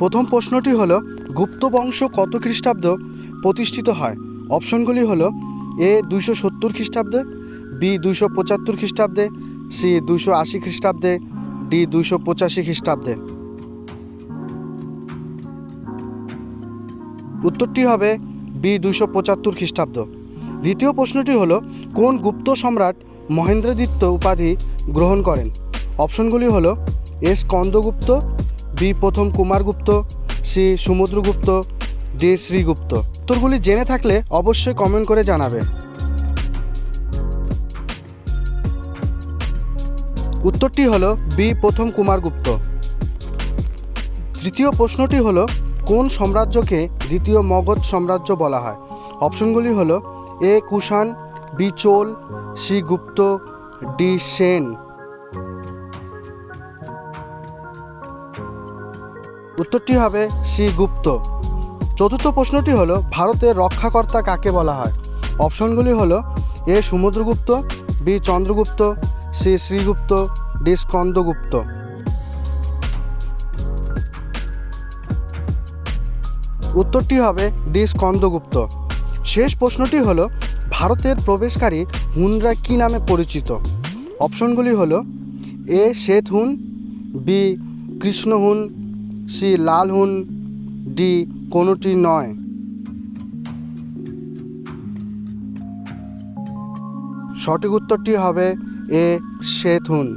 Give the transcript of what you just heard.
প্রথম প্রশ্নটি হলো, গুপ্ত বংশ কত খ্রিস্টাব্দ প্রতিষ্ঠিত হয়? অপশনগুলি হলো, এ দুইশো সত্তর খ্রিস্টাব্দে, বি দুইশো পঁচাত্তর খ্রিস্টাব্দে, সি দুইশো আশি খ্রিস্টাব্দে, ডি দুইশো পঁচাশি খ্রিস্টাব্দে। উত্তরটি হবে বি দুইশো পঁচাত্তর খ্রিস্টাব্দ। দ্বিতীয় প্রশ্নটি হলো, কোন গুপ্ত সম্রাট মহেন্দ্রদিত্য উপাধি গ্রহণ করেন? অপশনগুলি হলো এস স্কন্দগুপ্ত বি প্রথম কুমারগুপ্ত, সি সমুদ্রগুপ্ত, ডি শ্রীগুপ্ত। উত্তরগুলি জেনে থাকলে অবশ্যই কমেন্ট করে জানাবে। উত্তরটি হলো বি প্রথম কুমারগুপ্ত। তৃতীয় প্রশ্নটি হলো, কোন সাম্রাজ্যকে দ্বিতীয় মগধ সাম্রাজ্য বলা হয়? অপশনগুলি হলো, A Kushan, B Chola, C Gupta, D Sen. উত্তরটি হবে সি গুপ্ত। চতুর্থ প্রশ্নটি হলো, ভারতের রক্ষাকর্তা কাকে বলা হয়? অপশনগুলি হলো, A Samudragupta, B Chandragupta, C Srigupta, D Skandagupta. উত্তরটি হবে ডি স্কন্দগুপ্ত। শেষ প্রশ্নটি হলো, ভারতের প্রবেশকারী হুনরা কী নামে পরিচিত? অপশনগুলি হলো, এ শ্বেত হুন বি কৃষ্ণ হুন সি লাল হুন ডি কোনোটি নয়। সঠিক উত্তরটি হবে এ শ্বেত হুন